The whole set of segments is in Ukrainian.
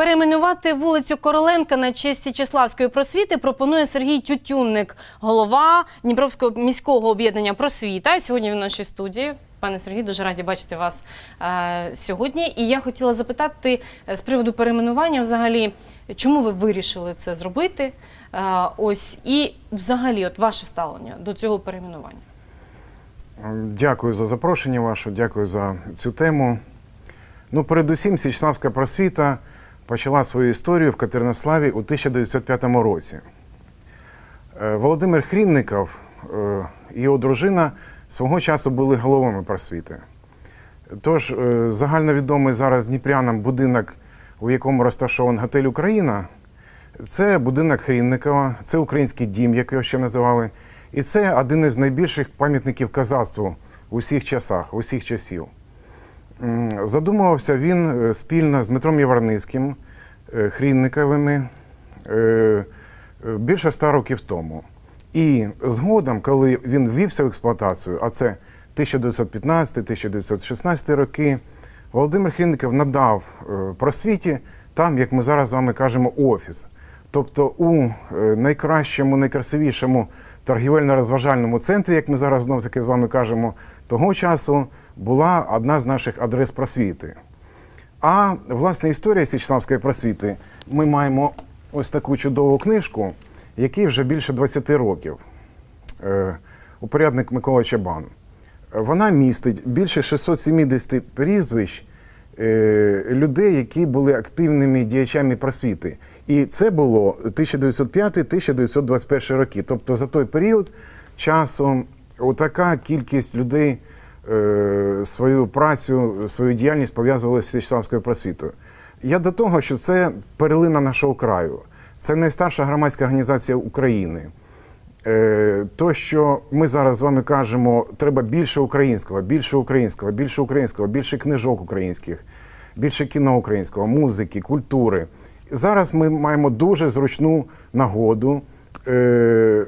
Перейменувати вулицю Короленка на честь Січеславської просвіти пропонує Сергій Тютюнник, голова Дніпровського міського об'єднання просвіта. Сьогодні в нашій студії. Пане Сергій, дуже раді бачити вас е, сьогодні. І я хотіла запитати е, з приводу перейменування, взагалі, чому ви вирішили це зробити? Е, ось і взагалі, от ваше ставлення до цього перейменування. Дякую за запрошення ваше, дякую за цю тему. Ну, передусім, Січславська просвіта почала свою історію в Катеринославі у 1905 році. Е, Володимир Хрінников е, і його дружина свого часу були головами просвіти. Тож, е, загальновідомий зараз дніпрянам будинок, у якому розташований готель Україна, це будинок Хрінникова, це український дім, як його ще називали. І це один із найбільших пам'ятників казацтву у всіх часах, усіх часів. Задумувався він е, спільно з Дмитром Яворницьким, е, Хрінниковими е, більше ста років тому. І згодом, коли він ввівся в експлуатацію, а це 1915-1916 роки, Володимир Хрінников надав просвіті там, як ми зараз з вами кажемо, офіс. Тобто у найкращому, найкрасивішому торгівельно-розважальному центрі, як ми зараз знов таки з вами кажемо, того часу була одна з наших адрес просвіти. А власне історія Січславської просвіти. Ми маємо ось таку чудову книжку, якій вже більше 20 років. Е, Упорядник Микола Чабан. Вона містить більше 670 прізвищ е, людей, які були активними діячами просвіти. І це було 1905-1921 роки. Тобто за той період часу така кількість людей свою працю, свою діяльність пов'язували з Січславською просвітою. Я до того, що це перлина нашого краю. Це найстарша громадська організація України. Е, То, що ми зараз з вами кажемо, треба більше українського, більше українського, більше українського, більше книжок українських, більше кіно українського, музики, культури. Зараз ми маємо дуже зручну нагоду е, е,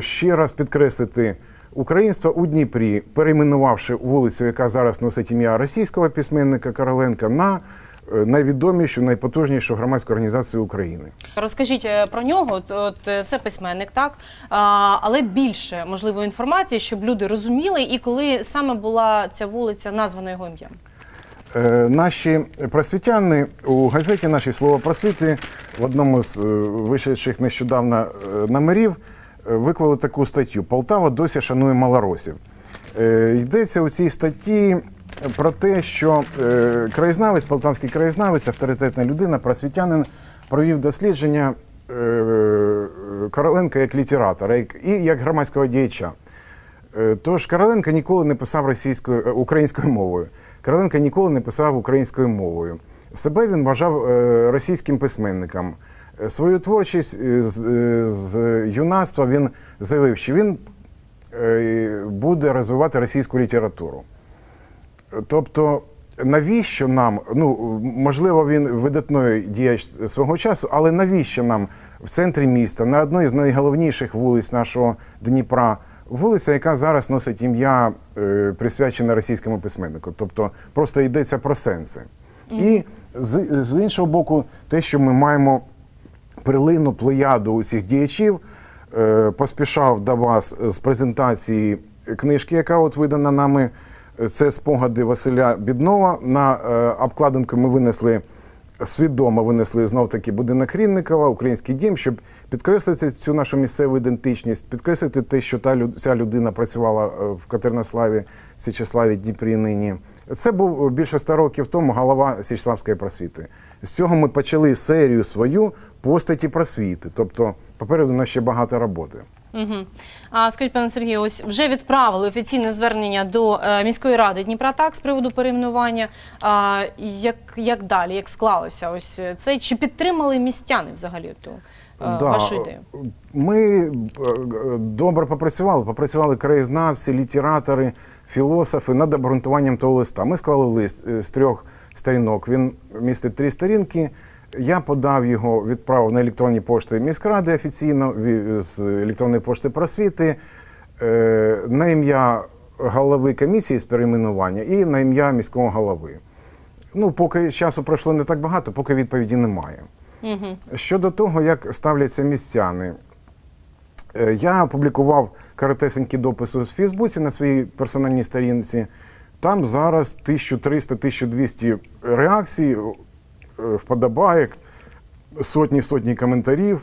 ще раз підкреслити українство у Дніпрі, перейменувавши вулицю, яка зараз носить ім'я російського письменника Короленка, на е, найвідомішу, найпотужнішу громадську організацію України. Розкажіть е, про нього. От, от е, це письменник, так а, але більше можливо інформації, щоб люди розуміли, і коли саме була ця вулиця названа його ім'ям. Наші просвітяни у газеті наші слово просвіти в одному з е, нещодавно номерів виклали таку статтю Полтава досі шанує малоросів. Е, Йдеться у цій статті про те, що е, краєзнавець, полтавський краєзнавець, авторитетна людина, просвітянин, провів дослідження е, Короленка як літератора і як громадського діяча. Е, Тож Короленко ніколи не писав російською е, українською мовою. Короленко ніколи не писав українською мовою. Себе він вважав е, російським письменником. Е, Свою творчість е, з, е, з юнацтва він заявив, що він буде розвивати російську літературу. Тобто, навіщо нам, ну можливо, він видатний діяч свого часу, але навіщо нам в центрі міста, на одній з найголовніших вулиць нашого Дніпра, вулиця, яка зараз носить ім'я, присвячене російському письменнику. Тобто просто йдеться про сенси. І з, з іншого боку, те, що ми маємо перлину плеяду усіх діячів, е, поспішав до вас з презентації книжки, яка от видана нами. Це спогади Василя Біднова. На е, обкладинку ми винесли свідомо винесли знов таки будинок Хрінникова, український дім, щоб підкреслити цю нашу місцеву ідентичність, підкреслити те, що та ця людина працювала е, в Катеринославі, Січеславі, Дніпрі нині. Це був більше ста років тому голова Січеславської просвіти. З цього ми почали серію свою постаті просвіти. Тобто попереду у нас ще багато роботи. Угу. А скажіть, пане Сергію, ось вже відправили офіційне звернення до е, міської ради Дніпра так з приводу перейменування. А, як, як далі, як склалося? Ось е, це чи підтримали містяни взагалі ту е, вашу ідею? Ми е, добре попрацювали. Попрацювали краєзнавці, літератори, філософи над обґрунтуванням того листа. Ми склали лист з трьох сторінок. Він містить три сторінки. Я подав його, відправив на електронні пошти міськради офіційно з електронної пошти просвіти е, на ім'я голови комісії з перейменування і на ім'я міського голови. Ну, поки часу пройшло не так багато, поки відповіді немає. Угу. Щодо того, як ставляться містяни, Е, я опублікував коротесенький допис у Фейсбуці на своїй персональній сторінці. Там зараз 1300-1200 реакцій, е, вподобаєк, сотні-сотні коментарів.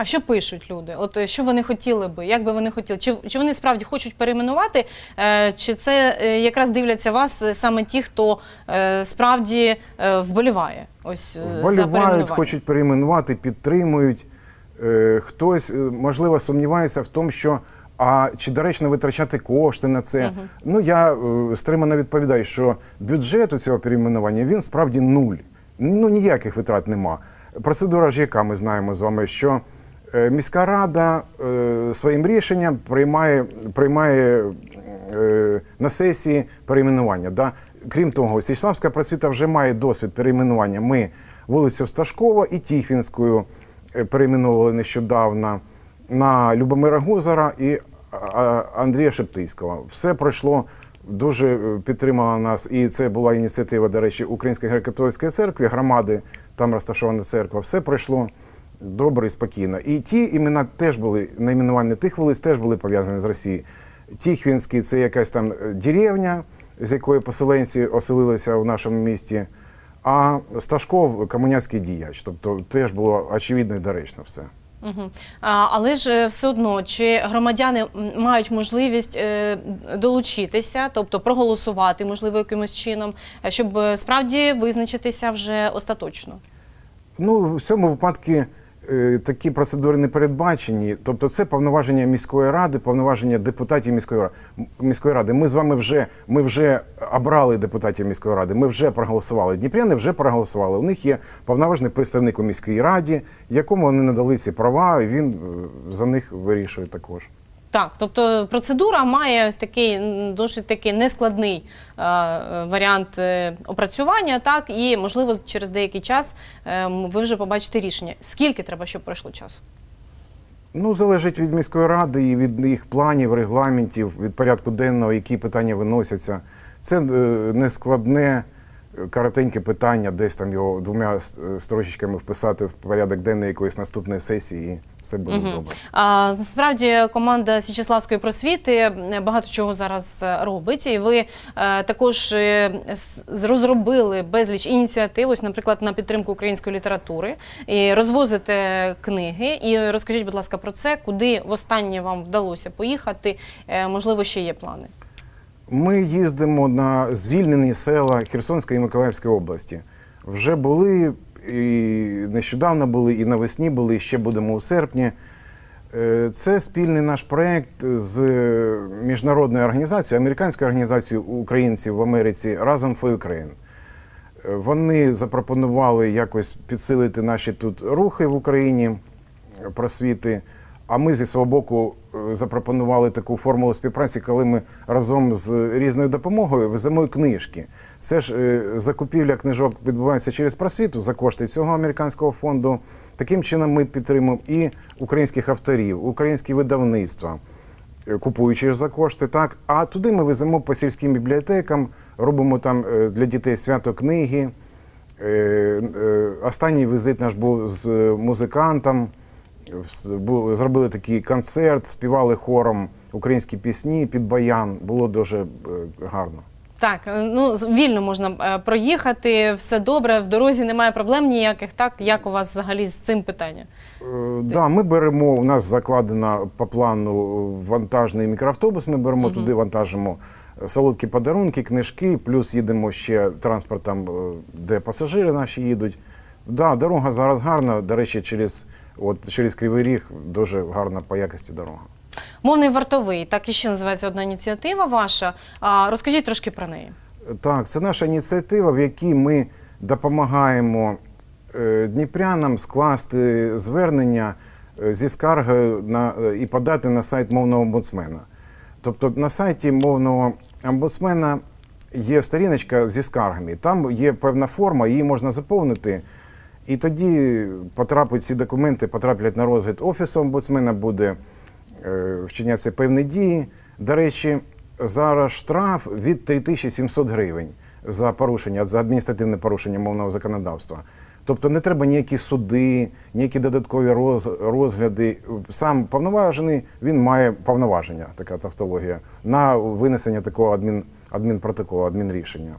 А що пишуть люди? От е, що вони хотіли би? Як би вони хотіли? Чи, чи вони справді хочуть перейменувати? Е, чи це якраз дивляться вас саме ті, хто справді вболіває? Ось е, за хочуть перейменувати, підтримують. Хтось, можливо, сумнівається в тому, що а чи доречно витрачати кошти на це. Ну, я стримано відповідаю, що бюджет у цього перейменування він справді нуль. Ну, ніяких витрат нема. Процедура ж яка ми знаємо з вами, що е, міська рада е, своїм рішенням приймає, приймає е, на сесії перейменування. Да? Крім того, Січславська просвіта вже має досвід перейменування. Ми вулицю Сташкова і Тіхвінською перейменовували нещодавно на Любомира Гузара і Андрія Шептицького. Все пройшло дуже е, підтримала нас, і це була ініціатива, до речі, Української греко-католицької церкви, громади, там розташована церква. Все пройшло добре і спокійно. І ті імена теж були, найменування тих вулиць теж були пов'язані з Росією. Тіхвінський це якась там е, деревня, з якої поселенці оселилися в нашому місті. А Сташков комуняцький діяч. Тобто теж було очевидно і доречно все. Угу. А, але ж е, все одно, чи громадяни мають можливість е, долучитися, тобто проголосувати, можливо, якимось чином, е, щоб е, справді визначитися вже остаточно? Ну, в цьому випадку такі процедури не передбачені. Тобто, це повноваження міської ради, повноваження депутатів міської міської ради. Ми з вами вже ми вже обрали депутатів міської ради. Ми вже проголосували. Дніпряни вже проголосували. У них є повноважний представник у міській раді, якому вони надали ці права, і він е, за них вирішує також. Так, тобто процедура має ось такий досить такий нескладний е, варіант е, опрацювання, так і можливо через деякий час е, ви вже побачите рішення. Скільки треба, щоб пройшло часу? Ну, залежить від міської ради і від їх планів, регламентів, від порядку денного, які питання виносяться. Це е, нескладне, коротеньке питання, десь там його двома строчечками вписати в порядок денний якоїсь наступної сесії, і все буде Мгм. добре. А, насправді команда Січеславської просвіти багато чого зараз робить, і ви е, також е, розробили безліч ініціатив, ось, наприклад, на підтримку української літератури, і розвозите книги. І розкажіть, будь ласка, про це, куди востаннє вам вдалося поїхати? Е, можливо, ще є плани. Ми їздимо на звільнені села Херсонської і Миколаївської області. Вже були і нещодавно були, і навесні були, і ще будемо у серпні. Е, Це спільний наш проєкт з міжнародною організацією, американською організацією українців в Америці разом for Ukraine. Е, Вони запропонували якось підсилити наші тут рухи в Україні, просвіти. А ми зі свого боку е, запропонували таку формулу співпраці, коли ми разом з різною допомогою веземо книжки. Це ж е, закупівля книжок відбувається через просвіту за кошти цього американського фонду. Таким чином ми підтримуємо і українських авторів, українські видавництва, е, купуючи за кошти, так. А туди ми веземо по сільським бібліотекам, робимо там для дітей свято книги. Останній візит наш був з музикантом. Зробили такий концерт, співали хором українські пісні під баян. Було дуже е, гарно. Так, е, ну вільно можна е, проїхати, все добре, в дорозі немає проблем ніяких. Так, як у вас взагалі з цим питанням? Е, Да, ми беремо. У нас закладено по плану вантажний мікроавтобус. Ми беремо туди, вантажимо солодкі подарунки, книжки, плюс їдемо ще транспортом, де пасажири наші їдуть. Да, дорога зараз гарна. До речі, через, от, через Кривий Ріг дуже гарна по якості дорога. Мовний вартовий, так і ще називається одна ініціатива ваша. А, розкажіть трошки про неї. Так, це наша ініціатива, в якій ми допомагаємо е, дніпрянам скласти звернення е, зі скаргою на, е, і подати на сайт мовного омбудсмена. Тобто на сайті мовного омбудсмена є сторіночка зі скаргами. Там є певна форма, її можна заповнити. І тоді потрапить ці документи, потраплять на розгляд офісу омбудсмена, буде е, вчинятися певні дії. До речі, зараз штраф від 3700 гривень за порушення, за адміністративне порушення мовного законодавства. Тобто не треба ніякі суди, ніякі додаткові роз- розгляди. Сам повноважений він має повноваження, така тавтологія, на винесення такого адмін, адмінпротоколу, адмінрішення.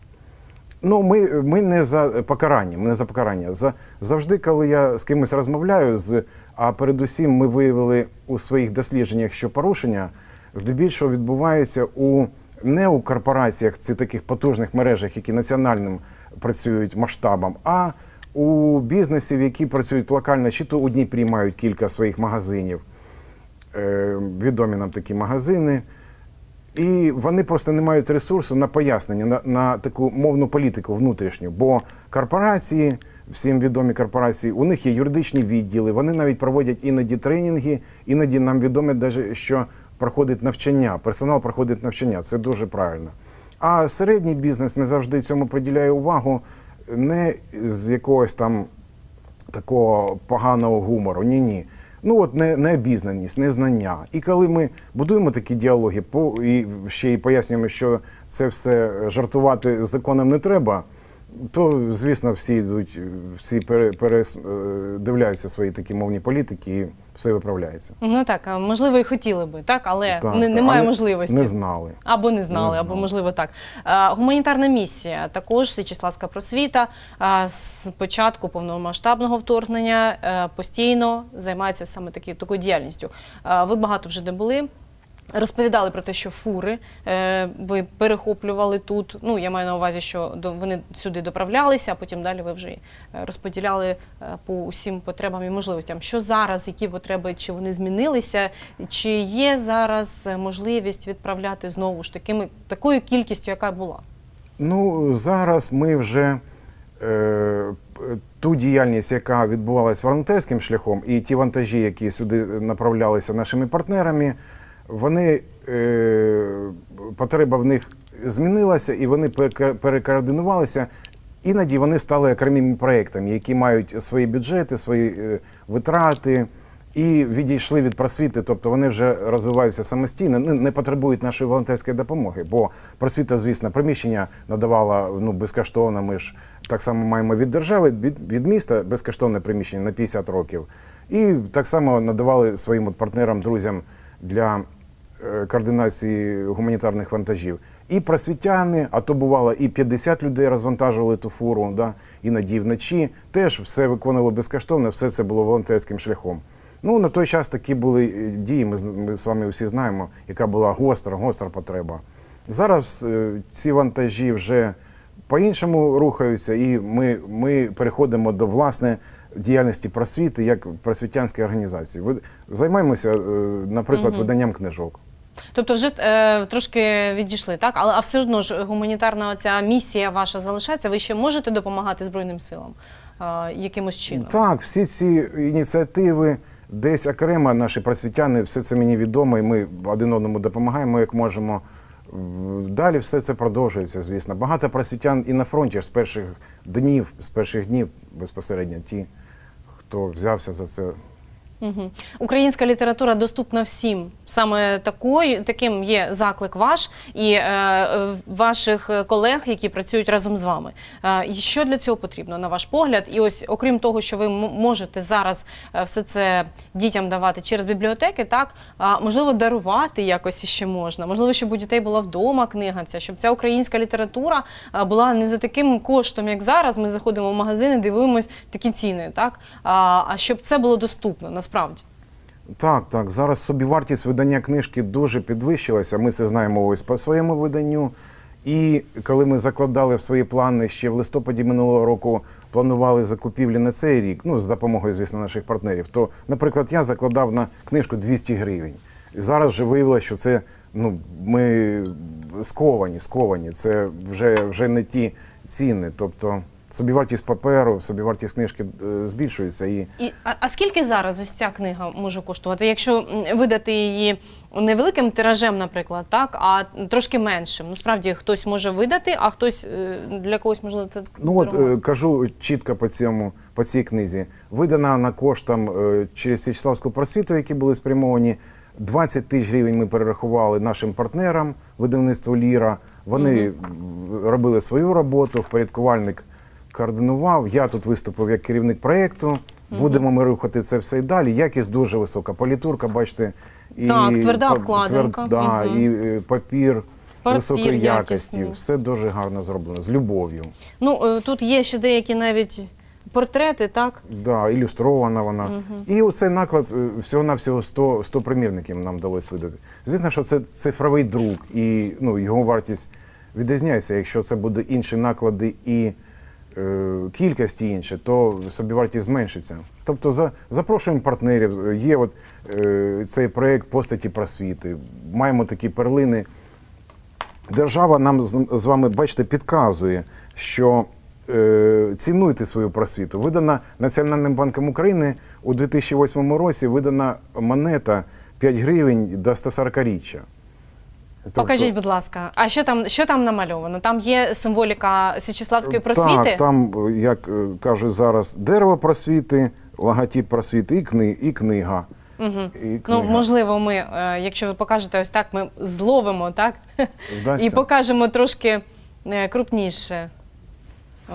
Ну, ми, ми не за покарання. Ми не за покарання. За, завжди, коли я з кимось розмовляю, з, а передусім ми виявили у своїх дослідженнях, що порушення здебільшого відбуваються у не у корпораціях, це таких потужних мережах, які національним працюють масштабом, а у бізнесів, які працюють локально, чи то у Дніпрі мають кілька своїх магазинів, е, відомі нам такі магазини. І вони просто не мають ресурсу на пояснення, на, на таку мовну політику внутрішню. Бо корпорації, всім відомі корпорації, у них є юридичні відділи, вони навіть проводять іноді тренінги, іноді нам відомо, даже, що проходить навчання, персонал проходить навчання. Це дуже правильно. А середній бізнес не завжди цьому приділяє увагу не з якогось там такого поганого гумору. Ні, ні. Ну от не, необізнаність, незнання. І коли ми будуємо такі діалоги, по і ще й пояснюємо, що це все жартувати з законом не треба, то звісно всі йдуть, всі передивляються свої такі мовні політики і все виправляється. Ну так, а, можливо, і хотіли би, так, але Так, не, так. немає Але можливості. Не знали. Або не знали, Не або можливо так. Е, Гуманітарна місія також Січеславська просвіта е, з початку повномасштабного вторгнення е, постійно займається саме такі, такою діяльністю. Е, Ви багато вже де були. Розповідали про те, що фури е, ви перехоплювали тут. Ну я маю на увазі, що до вони сюди доправлялися, а потім далі ви вже е, розподіляли е, по усім потребам і можливостям. Що зараз, які потреби, чи вони змінилися, чи є зараз е, можливість відправляти знову ж такими такою кількістю, яка була? Ну, зараз ми вже е, ту діяльність, яка відбувалася волонтерським шляхом, і ті вантажі, які сюди направлялися нашими партнерами, вони е, потреба в них змінилася, і вони перекоординувалися. Іноді вони стали окремими проектами, які мають свої бюджети, свої е, витрати. І відійшли від просвіти, тобто вони вже розвиваються самостійно, не, потребують нашої волонтерської допомоги. Бо просвіта, звісно, приміщення надавала ну, безкоштовно. Ми ж так само маємо від держави, від, від міста безкоштовне приміщення на 50 років. І так само надавали своїм от партнерам, друзям для е, координації гуманітарних вантажів. І просвітяни, а то бувало і 50 людей розвантажували ту фуру, да, іноді вночі. Теж все виконували безкоштовно, все це було волонтерським шляхом. Ну, на той час такі були е, дії, ми, ми з вами всі знаємо, яка була гостра, гостра потреба. Зараз е, ці вантажі вже по-іншому рухаються, і ми, ми переходимо до власне діяльності просвіти як просвітянської організації. Ви- Займаємося, е, наприклад, виданням книжок. Тобто, вже е, трошки відійшли, так? Але а все одно ж гуманітарна оця місія ваша залишається. Ви ще можете допомагати Збройним силам е, якимось чином? Так, всі ці ініціативи, десь окремо наші просвітяни, все це мені відомо, і ми один одному допомагаємо, як можемо. Далі все це продовжується, звісно. Багато просвітян і на фронті з перших днів, з перших днів безпосередньо ті, хто взявся за це. Угу. Українська література доступна всім. Саме такою, таким є заклик ваш і е, е, ваших колег, які працюють разом з вами. Е, що для цього потрібно, на ваш погляд? І ось, окрім того, що ви можете зараз е, все це дітям давати через бібліотеки, так а, можливо, дарувати якось ще можна. Можливо, щоб у дітей була вдома книга, ця, щоб ця українська література е, була не за таким коштом, як зараз. Ми заходимо в магазини, дивимось такі ціни, так а, а щоб це було доступно насправді. Так, так. Зараз собівартість видання книжки дуже підвищилася. Ми це знаємо ось по своєму виданню. І коли ми закладали в свої плани ще в листопаді минулого року, планували закупівлі на цей рік, ну з допомогою, звісно, наших партнерів, то, наприклад, я закладав на книжку 200 гривень. І зараз вже виявилося, що це ну, ми сковані, сковані. Це вже, вже не ті ціни. Тобто собівартість паперу, собівартість книжки е, збільшується і І, а, а скільки зараз ось ця книга може коштувати? Якщо видати її невеликим тиражем, наприклад, так, а трошки меншим. Ну, справді хтось може видати, а хтось е, для когось можливо це Ну от е, кажу чітко по цьому по цій книзі. Видана на коштам е, через Січславську просвіту, які були спрямовані. 20 тисяч гривень ми перерахували нашим партнерам, видавництву Ліра. Вони м, робили свою роботу, впорядкувальник координував. Я тут виступив як керівник проєкту. Будемо ми рухати це все і далі. Якість дуже висока. Політурка, бачите, і Так, тверда обкладинка. да, Мгм. і е, папір. Папір Високої якості, якісний. все дуже гарно зроблено, з любов'ю. Ну, е, тут є ще деякі навіть портрети, так? Да, ілюстрована вона. І оцей наклад е, всього-навсього 100, 100 примірників нам вдалося видати. Звісно, що це цифровий друк, і ну, його вартість відрізняється. Якщо це буде інші наклади і е, кількість інше, то собівартість зменшиться. Тобто за, запрошуємо партнерів. Є от, е, цей проєкт постаті просвіти. Маємо такі перлини. Держава нам з, з вами, бачите, підказує, що е, цінуйте свою просвіту. Видана Національним банком України у 2008 році видана монета 5 гривень до 140-річчя. Тобто- Покажіть, будь ласка, а що там, що там намальовано? Там є символіка Січеславської просвіти? Так, там, е, як е, кажуть зараз, дерево просвіти, логотип просвіти і, кни, і книга. Угу. І Ну, можливо, ми, е, якщо ви покажете ось так, ми зловимо, так? Вдасться? І покажемо трошки е, крупніше.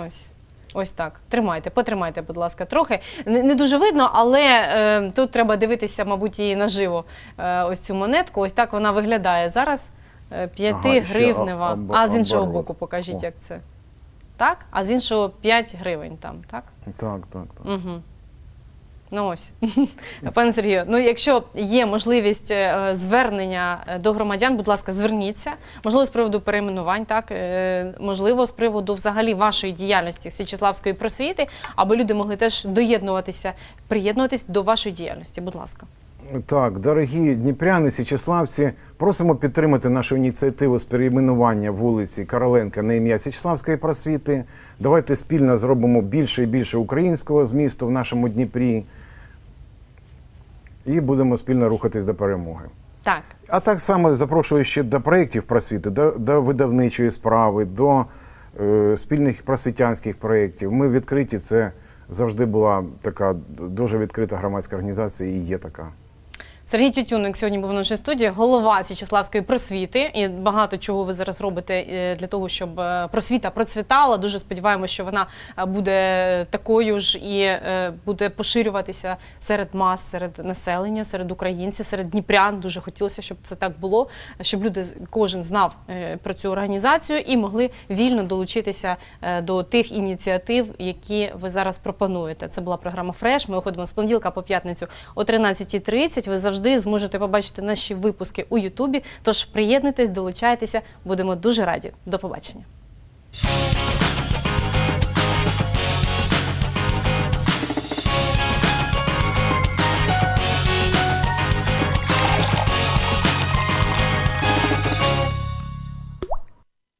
Ось. Ось так. Тримайте, потримайте, будь ласка, трохи. Не, не дуже видно, але е, тут треба дивитися, мабуть, її наживо. Е, ось цю монетку. Ось так вона виглядає зараз. п'яти Ага, і об- а з іншого боку покажіть, О. як це. Так? А з іншого 5 гривень там, так? Так, так, так. Угу. Ну ось, пане Сергію, ну якщо є можливість е, звернення е, до громадян, будь ласка, зверніться. Можливо, з приводу перейменувань, так е, можливо, з приводу взагалі вашої діяльності Січеславської просвіти, аби люди могли теж доєднуватися, приєднуватись до вашої діяльності. Будь ласка. Так, дорогі дніпряни, січеславці, просимо підтримати нашу ініціативу з перейменування вулиці Короленка на ім'я Січеславської просвіти. Давайте спільно зробимо більше і більше українського змісту в нашому Дніпрі. І будемо спільно рухатись до перемоги. Так, А так само запрошую ще до проєктів просвіти, до, до видавничої справи, до е, спільних просвітянських проєктів. Ми відкриті. Це завжди була така дуже відкрита громадська організація і є така. Сергій Тютюник сьогодні був в нашій студії, голова Січеславської просвіти. І багато чого ви зараз робите е, для того, щоб е, просвіта процвітала. Дуже сподіваємося, що вона е, буде такою ж і буде поширюватися серед мас, серед населення, серед українців, серед дніпрян. Дуже хотілося, щоб це так було, щоб люди кожен знав про цю організацію і могли вільно долучитися до тих ініціатив, які ви зараз пропонуєте. Це була програма Фреш. Ми виходимо з понеділка по п'ятницю о 13.30. Ви завжди зможете побачити наші випуски у Ютубі. Тож приєднуйтесь, долучайтеся, будемо дуже раді. До побачення.